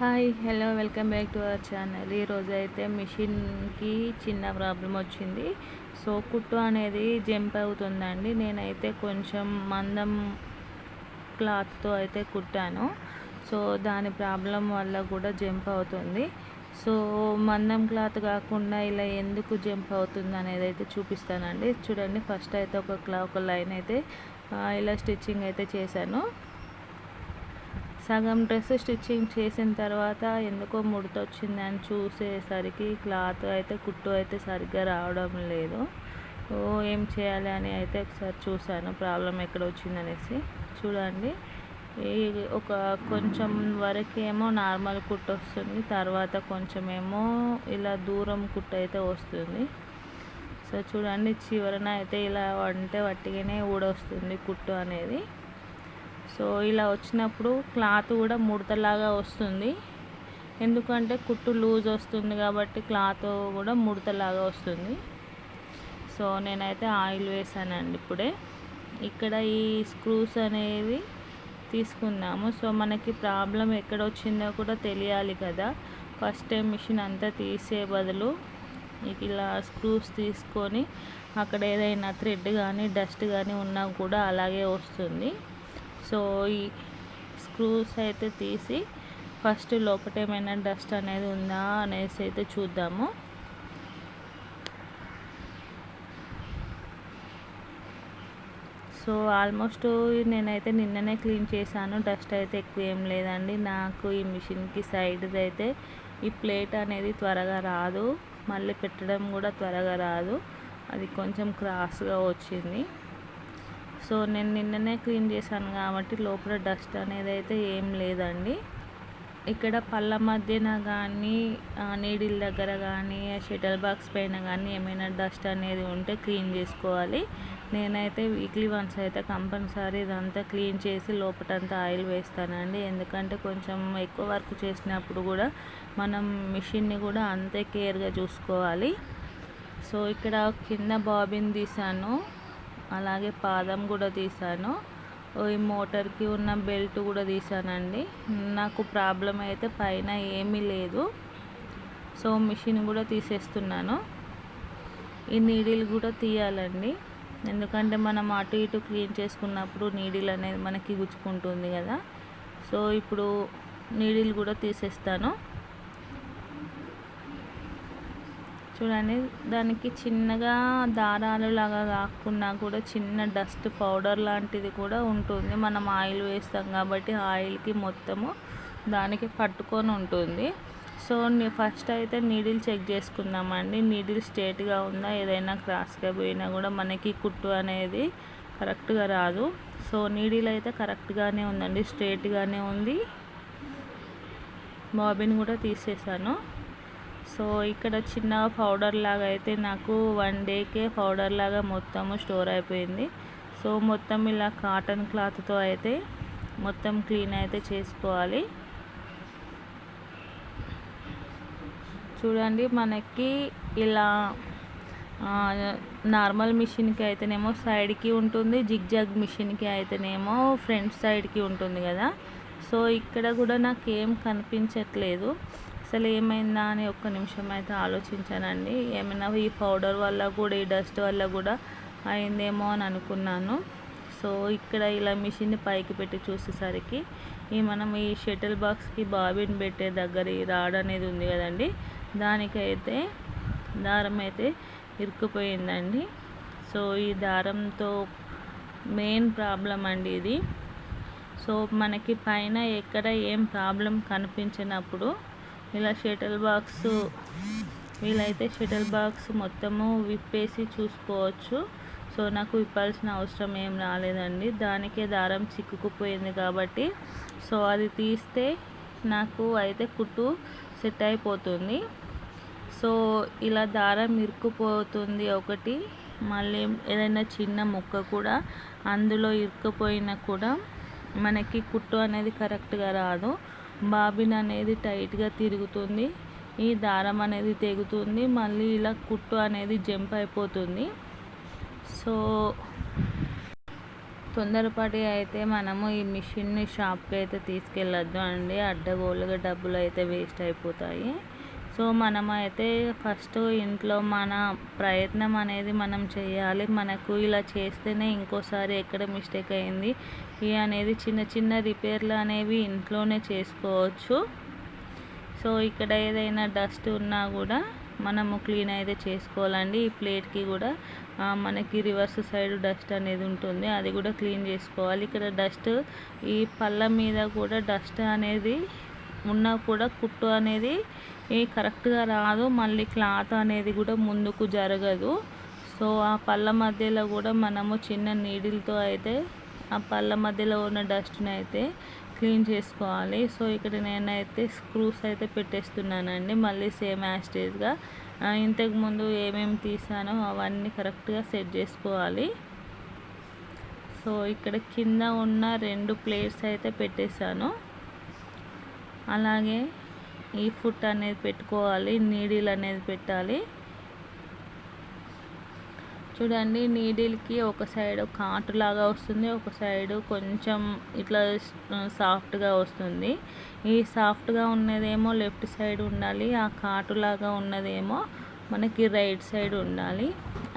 Hi hello welcome back to our channel. ఈరోజు అయితే మిషన్కి చిన్న ప్రాబ్లం వచ్చింది. సో కుట్టు అనేది జంప్ అవుతుందండి. నేనైతే కొంచెం మందం క్లాత్తో అయితే కుట్టాను. సో దాని ప్రాబ్లం వల్ల కూడా జంప్ అవుతుంది. సో మందం క్లాత్ కాకుండా ఇలా ఎందుకు జంప్ అవుతుంది అనేది అయితే చూపిస్తానండి. చూడండి ఫస్ట్ అయితే ఒక క్లా ఒక లైన్ అయితే ఇలా స్టిచ్చింగ్ అయితే చేశాను. సగం డ్రెస్ స్టిచ్చింగ్ చేసిన తర్వాత ఎందుకో ముడత అని చూసేసరికి క్లాత్ అయితే కుట్టు అయితే సరిగ్గా రావడం లేదు. ఓ ఏం చేయాలి అని అయితే ఒకసారి చూశాను. ప్రాబ్లం ఎక్కడ వచ్చిందనేసి. చూడండి. ఈ ఒక కొంచెం వరకేమో నార్మల్ కుట్టు వస్తుంది. తర్వాత కొంచెమేమో ఇలా దూరం కుట్టు అయితే వస్తుంది. సో చూడండి. చివరన అయితే ఇలా అంటే వట్టిగానే ఊడొస్తుంది కుట్టు అనేది. సో ఇలా వచ్చినప్పుడు క్లాత్ కూడా ముడతలాగా వస్తుంది. ఎందుకంటే కుట్టు లూజ్ వస్తుంది కాబట్టి క్లాత్ కూడా ముడతలాగా వస్తుంది. సో నేనైతే ఆయిల్ వేసానండి ఇప్పుడే. ఇక్కడ ఈ స్క్రూస్ అనేవి తీసుకుందాము. సో మనకి ప్రాబ్లం ఎక్కడ వచ్చిందో కూడా తెలియాలి కదా. ఫస్ట్ టైం మిషన్ అంతా తీసే బదులు ఇలా స్క్రూస్ తీసుకొని అక్కడ ఏదైనా థ్రెడ్ కానీ డస్ట్ కానీ ఉన్నా కూడా అలాగే వస్తుంది. సో ఈ స్క్రూస్ అయితే తీసి ఫస్ట్ లోపల ఏమైనా డస్ట్ అనేది ఉందా అనేసి అయితే చూద్దాము. సో ఆల్మోస్ట్ నేనైతే నిన్ననే క్లీన్ చేశాను డస్ట్ అయితే ఎక్కువ ఏం లేదండి. నాకు ఈ మిషన్కి సైడ్ది అయితే ఈ ప్లేట్ అనేది త్వరగా రాదు మళ్ళీ పెట్టడం కూడా త్వరగా రాదు. అది కొంచెం క్రాస్గా వచ్చింది. సో నేను నిన్ననే క్లీన్ చేశాను కాబట్టి లోపల డస్ట్ అనేది అయితే ఏం లేదండి. ఇక్కడ పళ్ళ మధ్యన కానీ నీడిల్ దగ్గర కానీ షటిల్ బాక్స్ పైన కానీ ఏమైనా డస్ట్ అనేది ఉంటే క్లీన్ చేసుకోవాలి. నేనైతే వీక్లీ వన్స్ అయితే కంపల్సరీ ఇదంతా క్లీన్ చేసి లోపటంతా ఆయిల్ వేస్తానండి. ఎందుకంటే కొంచెం ఎక్కువ వర్క్ చేసినప్పుడు కూడా మనం మిషన్ని కూడా అంతే కేర్గా చూసుకోవాలి. సో ఇక్కడ కింద బాబిన్ తీసాను అలాగే పాదం కూడా తీసాను ఓ ఈ మోటార్కి ఉన్న బెల్ట్ కూడా తీసానండి నాకు ప్రాబ్లం అయితే పైన ఏమీ లేదు. సో మిషన్ కూడా తీసేస్తున్నాను. ఈ నీడిల్ కూడా తీయాలండి. ఎందుకంటే మనం అటు ఇటు క్లీన్ చేసుకున్నప్పుడు నీడిల్ అనేది మనకి గుచ్చుకుంటుంది కదా. సో ఇప్పుడు నీడిల్ కూడా తీసేస్తాను. చూడండి. దానికి చిన్నగా దారాలు లాగా కాకుండా కూడా చిన్న డస్ట్ పౌడర్ లాంటిది కూడా ఉంటుంది. మనం ఆయిల్ వేస్తాం కాబట్టి ఆయిల్కి మొత్తము దానికి పట్టుకొని ఉంటుంది. సో ఫస్ట్ అయితే నీడిల్ చెక్ చేసుకుందామండి. నీడిల్ స్ట్రేట్గా ఉందా ఏదైనా క్రాస్గా పోయినా కూడా మనకి కుట్టు అనేది కరెక్ట్గా రాదు. సో నీడిల్ అయితే కరెక్ట్గానే ఉందండి. స్ట్రేట్గానే ఉంది. బాబిన్ కూడా తీసేసాను. సో ఇక్కడ చిన్న పౌడర్ లాగా అయితే నాకు వన్ డేకే పౌడర్ లాగా మొత్తము స్టోర్ అయిపోయింది. సో మొత్తం ఇలా కాటన్ క్లాత్తో అయితే మొత్తం క్లీన్ అయితే చేసుకోవాలి. చూడండి మనకి ఇలా నార్మల్ మిషన్కి అయితేనేమో సైడ్కి ఉంటుంది జిగ్జాగ్ మిషన్కి అయితేనేమో ఫ్రంట్ సైడ్కి ఉంటుంది కదా. సో ఇక్కడ కూడా నాకు ఏం కనిపించట్లేదు. అసలు ఏమైందా అని ఒక్క నిమిషం అయితే ఆలోచించానండి. ఏమైనా ఈ పౌడర్ వల్ల కూడా ఈ డస్ట్ వల్ల కూడా అయిందేమో అని అనుకున్నాను. సో ఇక్కడ ఇలా మిషన్ని పైకి పెట్టి చూసేసరికి ఈ మనం ఈ షటిల్ బాక్స్కి బాబిన్ పెట్టే దగ్గర ఈ రాడ్ అనేది ఉంది కదండి. దానికైతే దారం అయితే ఇరుక్కుపోయిందండి. సో ఈ దారంతో మెయిన్ ప్రాబ్లం అండి ఇది. సో మనకి పైన ఎక్కడ ఏం ప్రాబ్లం కనిపించినప్పుడు ఇలా షటిల్ బాక్స్ వీలైతే షటిల్ బాక్స్ మొత్తము విప్పేసి చూసుకోవచ్చు. సో నాకు విప్పాల్సిన అవసరం ఏం రాలేదండి. దానికే దారం చిక్కుకుపోయింది కాబట్టి సో అది తీస్తే నాకు అయితే కుట్టు సెట్ అయిపోతుంది. సో ఇలా దారం ఇరుక్కుపోతుంది ఒకటి మళ్ళీ ఏదైనా చిన్న ముక్క కూడా అందులో ఇరుక్కుపోయినా కూడా మనకి కుట్టు అనేది కరెక్ట్గా రాదు. బాబిన్ అనేది టైట్గా తిరుగుతుంది. ఈ దారం అనేది తెగుతుంది. మళ్ళీ ఇలా కుట్టు అనేది జంప్ అయిపోతుంది. సో తొందరపాటి అయితే మనము ఈ మిషన్ని షాప్కి అయితే తీసుకెళ్ళొద్దు అండి. అడ్డగోలుగా డబ్బులు అయితే వేస్ట్ అయిపోతాయి. సో మనమైతే ఫస్ట్ ఇంట్లో మన ప్రయత్నం అనేది మనం చేయాలి. మనకు ఇలా చేస్తేనే ఇంకోసారి ఎక్కడ మిస్టేక్ అయింది అనేది చిన్న చిన్న రిపేర్లు అనేవి ఇంట్లోనే చేసుకోవచ్చు. సో ఇక్కడ ఏదైనా డస్ట్ ఉన్నా కూడా మనము క్లీన్ అయితే చేసుకోవాలండి. ఈ ప్లేట్కి కూడా మనకి రివర్స్ సైడ్ డస్ట్ అనేది ఉంటుంది. అది కూడా క్లీన్ చేసుకోవాలి. ఇక్కడ డస్ట్ ఈ పళ్ళ మీద కూడా డస్ట్ అనేది ఉన్నా కూడా కుట్టు అనేది కరెక్ట్గా రాదు. మళ్ళీ క్లాత్ అనేది కూడా ముందుకు జరగదు. సో ఆ పళ్ళ మధ్యలో కూడా మనము చిన్న నీడిల్తో అయితే ఆ పళ్ళ మధ్యలో ఉన్న డస్ట్ని అయితే క్లీన్ చేసుకోవాలి. సో ఇక్కడ నేనైతే స్క్రూస్ అయితే పెట్టేస్తున్నానండి. మళ్ళీ సేమ్ యాస్టేజ్గా ఇంతకుముందు ఏమేమి తీసానో అవన్నీ కరెక్ట్గా సెట్ చేసుకోవాలి. సో ఇక్కడ కింద ఉన్న రెండు ప్లేట్స్ అయితే పెట్టేశాను. అలాగే ఈ ఫుట్ అనేది పెట్టుకోవాలి. నీడిల్ అనేది పెట్టాలి. చూడండి నీడిల్కి ఒక సైడ్ కాటు లాగా వస్తుంది ఒక సైడ్ కొంచెం ఇట్లా సాఫ్ట్గా వస్తుంది. ఈ సాఫ్ట్గా ఉన్నదేమో లెఫ్ట్ సైడ్ ఉండాలి ఆ కాటు లాగా ఉన్నదేమో మనకి రైట్ సైడ్ ఉండాలి.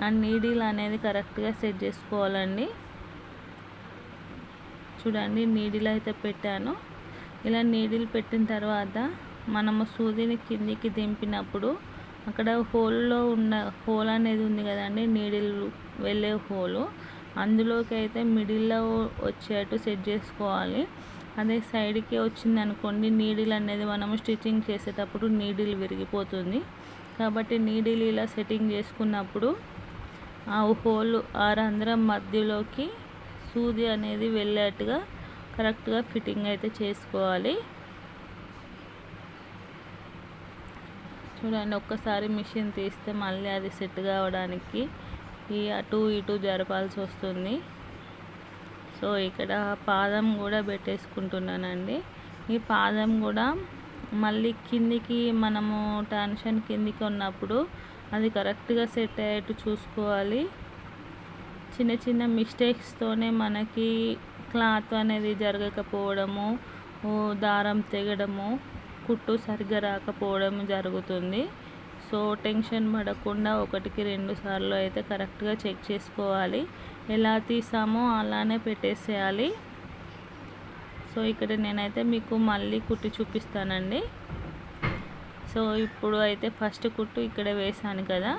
ఆ నీడిల్ అనేది కరెక్ట్గా సెట్ చేసుకోవాలండి. చూడండి నీడిల్ అయితే పెట్టాను. ఇలా నీడిల్ పెట్టిన తర్వాత మనము సూదిని కిందికి దింపినప్పుడు అక్కడ హోల్లో ఉన్న హోల్ అనేది ఉంది కదండి నీడిల్ వెళ్ళే హోలు. అందులోకి అయితే మిడిల్లో వచ్చేట్టు సెట్ చేసుకోవాలి. అదే సైడ్కి వచ్చింది అనుకోండి నీడిల్ అనేది మనము స్టిచ్చింగ్ చేసేటప్పుడు నీడిల్ విరిగిపోతుంది. కాబట్టి నీడిల్ ఇలా సెట్టింగ్ చేసుకున్నప్పుడు ఆ హోల్ ఆ రంధ్రం మధ్యలోకి సూది అనేది వెళ్ళేట్టుగా కరెక్ట్గా ఫిట్టింగ్ అయితే చేసుకోవాలి. చూడండి ఒక్కసారి మిషన్ తీస్తే మళ్ళీ అది సెట్ కావడానికి ఈ అటు ఇటు జరపాల్సి వస్తుంది. సో ఇక్కడ పాదం కూడా పెట్టేసుకుంటున్నానండి. ఈ పాదం కూడా మళ్ళీ కిందికి మనము టెన్షన్ కిందికి ఉన్నప్పుడు అది కరెక్ట్గా సెట్ అయ్యేట్టు చూసుకోవాలి. చిన్న చిన్న మిస్టేక్స్తోనే మనకి క్లాత్ అనేది జరగకపోవడము దారం తెగడము కుట్టు సరిగ్గా రాకపోవడం జరుగుతుంది. సో టెన్షన్ పడకుండా ఒకటికి రెండు సార్లు అయితే కరెక్ట్గా చెక్ చేసుకోవాలి. ఎలా తీసామో అలానే పెట్టేసేయాలి. సో ఇక్కడ నేనైతే మీకు మళ్ళీ కుట్టి చూపిస్తానండి. సో ఇప్పుడు అయితే ఫస్ట్ కుట్టు ఇక్కడ వేసాను కదా.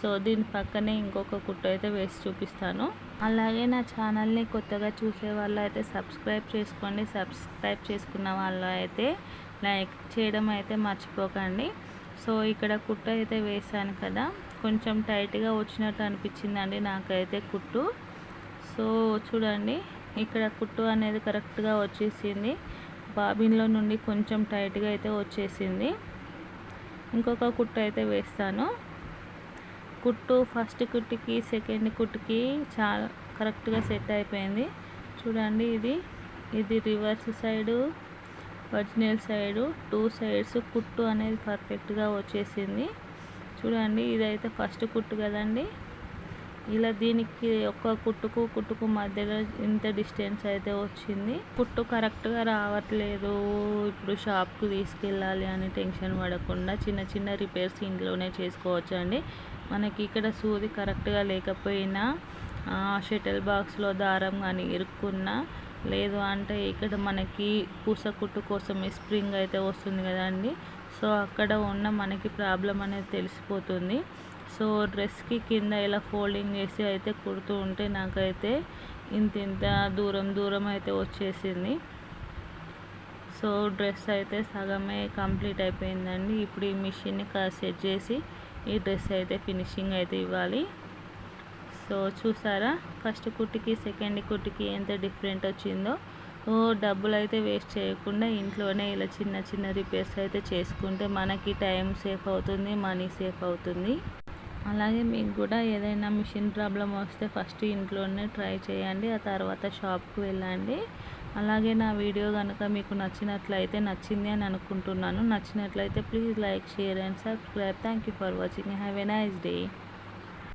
సో దీని పక్కనే ఇంకొక కుట్టు అయితే వేసి చూపిస్తాను. అలాగే నా ఛానల్ని కొత్తగా చూసే వాళ్ళు అయితే సబ్స్క్రైబ్ చేసుకోండి. సబ్స్క్రైబ్ చేసుకున్న వాళ్ళు అయితే లైక్ చేయడం అయితే మర్చిపోకండి. సో ఇక్కడ కుట్టు అయితే వేసాను కదా. కొంచెం టైట్గా వచ్చినట్టు అనిపించిందండి నాకైతే కుట్టు. సో చూడండి ఇక్కడ కుట్టు అనేది కరెక్ట్గా వచ్చేసింది. బాబిన్లో నుండి కొంచెం టైట్గా అయితే వచ్చేసింది. ఇంకొక కుట్టు అయితే వేస్తాను. కుట్టు ఫస్ట్ కుట్టుకి సెకండ్ కుట్టుకి చాలా కరెక్ట్గా సెట్ అయిపోయింది. చూడండి ఇది. ఇది reverse side original side two sides కుట్టు అనేది పర్ఫెక్ట్గా వచ్చేసింది. చూడండి ఇదైతే ఫస్ట్ కుట్టు కదండి. ఇలా దీనికి ఒక్క కుట్టుకు కుట్టుకు మధ్యలో ఇంత డిస్టెన్స్ అయితే వచ్చింది. కుట్టు కరెక్ట్గా రావట్లేదు. ఇప్పుడు షాప్కి తీసుకెళ్ళాలి అని టెన్షన్ పడకుండా చిన్న చిన్న రిపేర్స్ ఇంట్లోనే చేసుకోవచ్చు అండి మనకి ఇక్కడ సూది కరెక్ట్గా లేకపోయినా షటిల్ బాక్స్లో దారం కానీ ఇరుక్కున్నా లేదు అంటే ఇక్కడ మనకి పూస కుట్టు కోసం ఈ స్ప్రింగ్ అయితే వస్తుంది కదండి. సో అక్కడ ఉన్న మనకి ప్రాబ్లం అనేది తెలిసిపోతుంది. సో డ్రెస్కి కింద ఇలా ఫోల్డింగ్ చేసి అయితే కుడుతూ ఉంటే నాకైతే ఇంత ఇంత దూరం దూరం అయితే వచ్చేసింది. సో డ్రెస్ అయితే సగమే కంప్లీట్ అయిపోయిందండి. ఇప్పుడు ఈ మిషన్ని సెట్ చేసి ఈ డ్రెస్ అయితే ఫినిషింగ్ అయితే ఇవ్వాలి. సో చూసారా? ఫస్ట్ కుట్టికి సెకండ్ కుట్టికి ఎంత డిఫరెంట్ వచ్చిందో. ఓ డబ్బులు అయితే వేస్ట్ చేయకుండా ఇంట్లోనే ఇలా చిన్న చిన్న రిపేర్స్ అయితే చేసుకుంటే మనకి టైం సేఫ్ అవుతుంది మనీ సేఫ్ అవుతుంది. అలాగే మీకు కూడా ఏదైనా మిషన్ ప్రాబ్లం వస్తే ఫస్ట్ ఇంట్లోనే ట్రై చేయండి ఆ తర్వాత షాప్కి వెళ్ళండి. అలాగే నా వీడియో కనుక మీకు నచ్చినట్లయితే నచ్చింది అని అనుకుంటున్నాను. నచ్చినట్లయితే please like share and subscribe. Thank you for watching. Have a nice day.